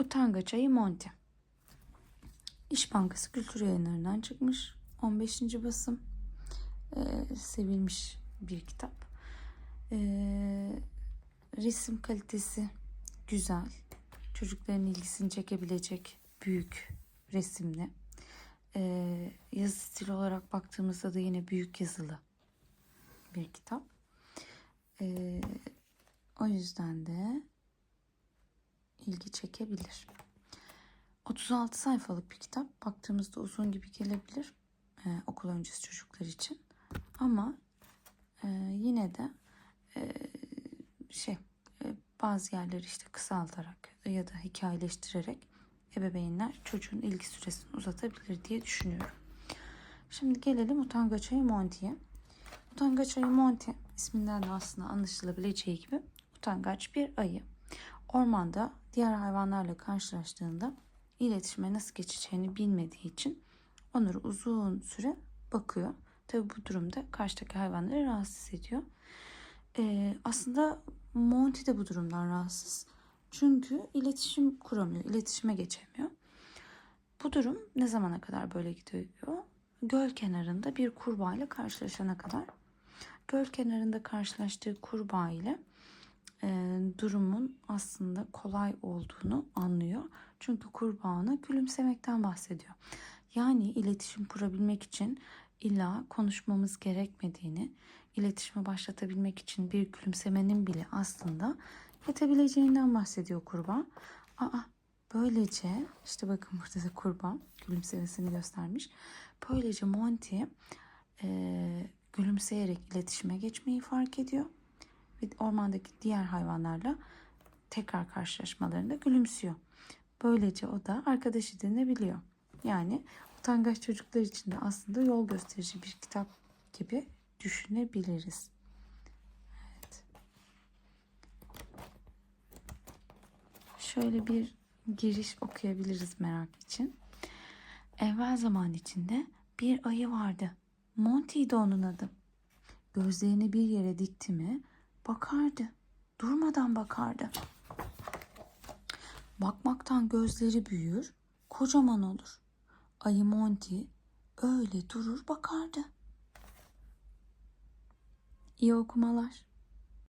Utangaç Ayı Monty. İş Bankası Kültür Yayınları'ndan çıkmış. 15. basım. Ee, sevilmiş bir kitap. Ee, resim kalitesi güzel. Çocukların ilgisini çekebilecek büyük resimli. Ee, yazı stili olarak baktığımızda da yine büyük yazılı bir kitap. Ee, o yüzden de ilgi çekebilir. 36 sayfalık bir kitap. Baktığımızda uzun gibi gelebilir e, okul öncesi çocuklar için. Ama e, yine de e, şey e, bazı yerleri işte kısaltarak ya da hikayeleştirerek ebeveynler çocuğun ilgi süresini uzatabilir diye düşünüyorum. Şimdi gelelim Utangaç Ayı Monty'ye. Utangaç Ayı Monty isminden de aslında anlaşılabileceği gibi utangaç bir ayı. Ormanda diğer hayvanlarla karşılaştığında iletişime nasıl geçeceğini bilmediği için onları uzun süre bakıyor. Tabi bu durumda karşıdaki hayvanları rahatsız ediyor. Ee, aslında Monty de bu durumdan rahatsız. Çünkü iletişim kuramıyor, iletişime geçemiyor. Bu durum ne zamana kadar böyle gidiyor? Göl kenarında bir kurbağa ile karşılaşana kadar. Göl kenarında karşılaştığı kurbağa ile e, durumun aslında kolay olduğunu anlıyor. Çünkü kurbağana gülümsemekten bahsediyor. Yani iletişim kurabilmek için illa konuşmamız gerekmediğini, iletişimi başlatabilmek için bir gülümsemenin bile aslında yetebileceğinden bahsediyor kurbağa. Aa, böylece işte bakın burada da kurbağa gülümsemesini göstermiş. Böylece Monty e, gülümseyerek iletişime geçmeyi fark ediyor ve ormandaki diğer hayvanlarla tekrar karşılaşmalarında gülümsüyor. Böylece o da arkadaş edinebiliyor. Yani utangaç çocuklar için de aslında yol gösterici bir kitap gibi düşünebiliriz. Şöyle bir giriş okuyabiliriz merak için. Evvel zaman içinde bir ayı vardı. Monty'ydi onun adı. Gözlerini bir yere dikti mi bakardı. Durmadan bakardı. Bakmaktan gözleri büyür, kocaman olur. Ayı Monty öyle durur bakardı. İyi okumalar.